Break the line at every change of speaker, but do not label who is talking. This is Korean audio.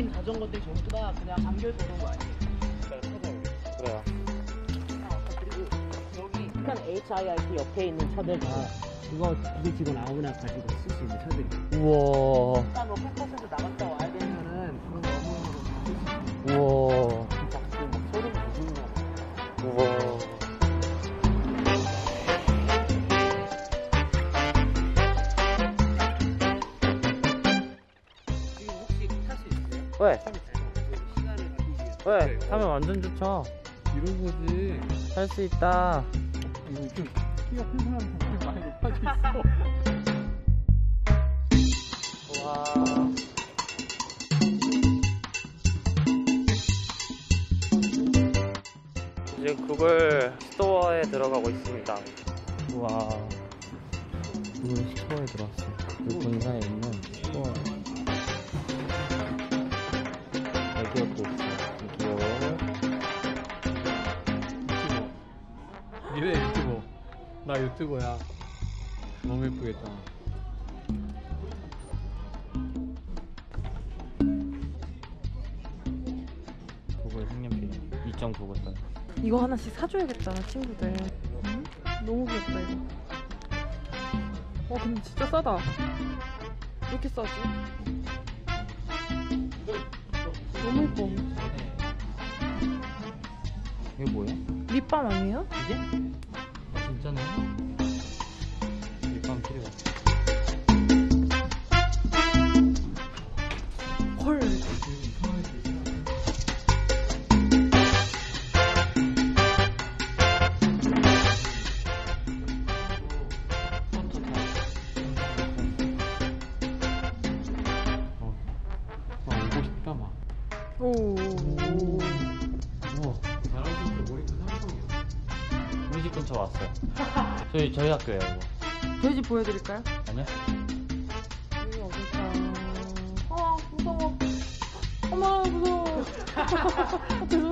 여긴 자전거들이 전부 다 그냥 잠겨있어 오는 거 아니에요?
그래요.
북한 HIIT 옆에 있는 차들 다 이거 이게 지금 아무나 가지고 쓸 수 있는 차들이
우와.
일단 뭐 캠퍼스에서 나갔다 와야 되면은 그런 어머니로 잡을 수 있는
우와.
진짜 그막 소름 돋는 거
우와. 왜? 왜? 타면 완전 좋죠.
이런 거지.
할 수 있다.
이거 좀 키가 큰 사람한테 많이 높아져 있어.
와. 지금 구글 스토어에 들어가고 있습니다. 와. 구글 스토어에 들어왔어요. 그 본사에 있는 스토어.
니네 유튜버. 나 유튜버야. 너무 예쁘겠다.
구글 색연필 2.9고
이거 하나씩 사줘야겠다 친구들 응? 너무 귀엽다 이거 와 근데 진짜 싸다 왜 이렇게 싸지? 너무 예뻐 립밤 아니에요?
이게? 아 진짜네. 일반 필요.
헐
어. 아, 오고 싶다, 막.
오.
우리 집 근처 왔어요. 저희 저희 학교예요 이거.
집 보여드릴까요?
아니야?
여기 어딜까 아 무서워 어머 무서워 아, 죄송해요